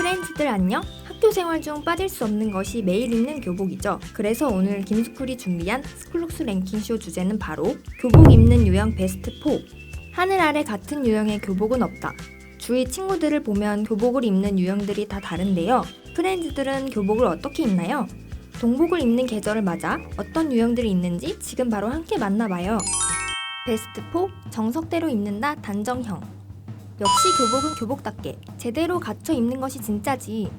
프렌즈들 안녕? 학교 생활 중 빠질 수 없는 것이 매일 입는 교복이죠. 그래서 오늘 김스쿨이 준비한 스쿨룩스 랭킹쇼 주제는 바로 교복 입는 유형 베스트 4. 하늘 아래 같은 유형의 교복은 없다. 주위 친구들을 보면 교복을 입는 유형들이 다 다른데요. 프렌즈들은 교복을 어떻게 입나요? 동복을 입는 계절을 맞아 어떤 유형들이 있는지 지금 바로 함께 만나봐요. 베스트 4 정석대로 입는다 단정형 역시 교복은 교복답게 제대로 갖춰 입는 것이 진짜지.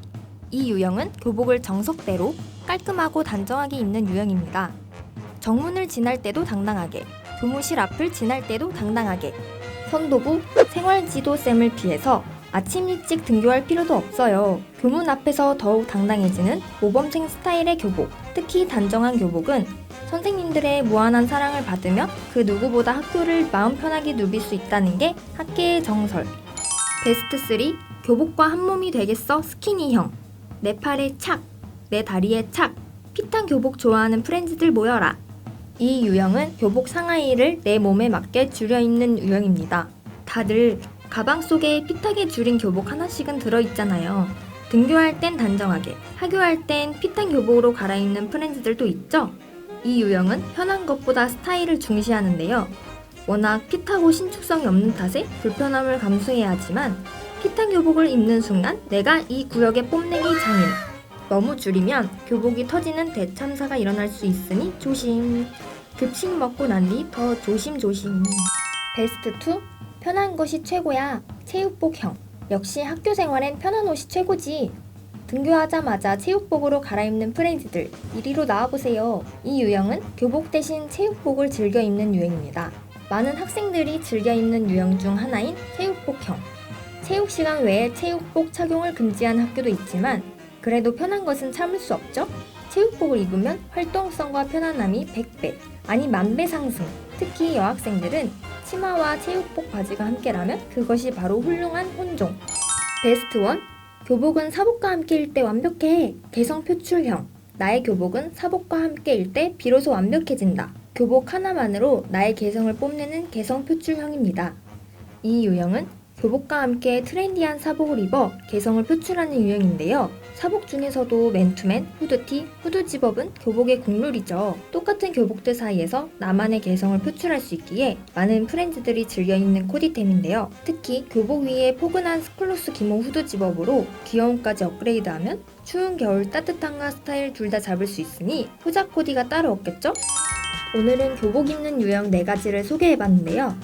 이 유형은 교복을 정석대로 깔끔하고 단정하게 입는 유형입니다. 정문을 지날 때도 당당하게, 교무실 앞을 지날 때도 당당하게. 선도부, 생활지도쌤을 피해서 아침 일찍 등교할 필요도 없어요. 교문 앞에서 더욱 당당해지는 모범생 스타일의 교복. 특히 단정한 교복은 선생님들의 무한한 사랑을 받으며 그 누구보다 학교를 마음 편하게 누빌 수 있다는 게 학계의 정설. 베스트 3 교복과 한 몸이 되겠어 스키니형. 내 팔에 착, 내 다리에 착. 핏한 교복 좋아하는 프렌즈들 모여라. 이 유형은 교복 상하이를 내 몸에 맞게 줄여 입는 유형입니다. 다들 가방 속에 핏하게 줄인 교복 하나씩은 들어있잖아요. 등교할 땐 단정하게, 하교할 땐 핏한 교복으로 갈아입는 프렌즈들도 있죠? 이 유형은 편한 것보다 스타일을 중시하는데요. 워낙 핏하고 신축성이 없는 탓에 불편함을 감수해야 하지만 핏한 교복을 입는 순간 내가 이 구역의 뽐내기 장인. 너무 줄이면 교복이 터지는 대참사가 일어날 수 있으니 조심. 급식 먹고 난 뒤 더 조심조심. 베스트 2 편한 것이 최고야. 체육복형. 역시 학교 생활엔 편한 옷이 최고지. 등교하자마자 체육복으로 갈아입는 프렌즈들 이리로 나와보세요. 이 유형은 교복 대신 체육복을 즐겨 입는 유형입니다. 많은 학생들이 즐겨 입는 유형 중 하나인 체육복형. 체육 시간 외에 체육복 착용을 금지한 학교도 있지만 그래도 편한 것은 참을 수 없죠. 체육복을 입으면 활동성과 편안함이 100배, 아니 만배 상승. 특히 여학생들은 치마와 체육복 바지가 함께라면 그것이 바로 훌륭한 혼종. 베스트 1 교복은 사복과 함께일 때 완벽해. 개성 표출형. 나의 교복은 사복과 함께일 때 비로소 완벽해진다. 교복 하나만으로 나의 개성을 뽐내는 개성 표출형입니다. 이 유형은 교복과 함께 트렌디한 사복을 입어 개성을 표출하는 유형인데요. 사복 중에서도 맨투맨, 후드티, 후드집업은 교복의 국룰이죠. 똑같은 교복들 사이에서 나만의 개성을 표출할 수 있기에 많은 프렌즈들이 즐겨 입는 코디템인데요. 특히 교복 위에 포근한 스쿨루스 기모 후드집업으로 귀여움까지 업그레이드하면 추운 겨울 따뜻함과 스타일 둘 다 잡을 수 있으니 후자 코디가 따로 없겠죠? 오늘은 교복 입는 유형 4가지를 소개해봤는데요.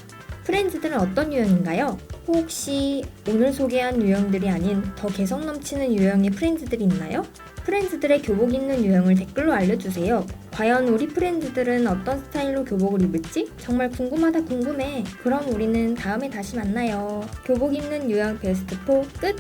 프렌즈들은 어떤 유형인가요? 혹시 오늘 소개한 유형들이 아닌 더 개성 넘치는 유형의 프렌즈들이 있나요? 프렌즈들의 교복 입는 유형을 댓글로 알려주세요. 과연 우리 프렌즈들은 어떤 스타일로 교복을 입을지 정말 궁금하다 궁금해. 그럼 우리는 다음에 다시 만나요. 교복 입는 유형 베스트 4 끝!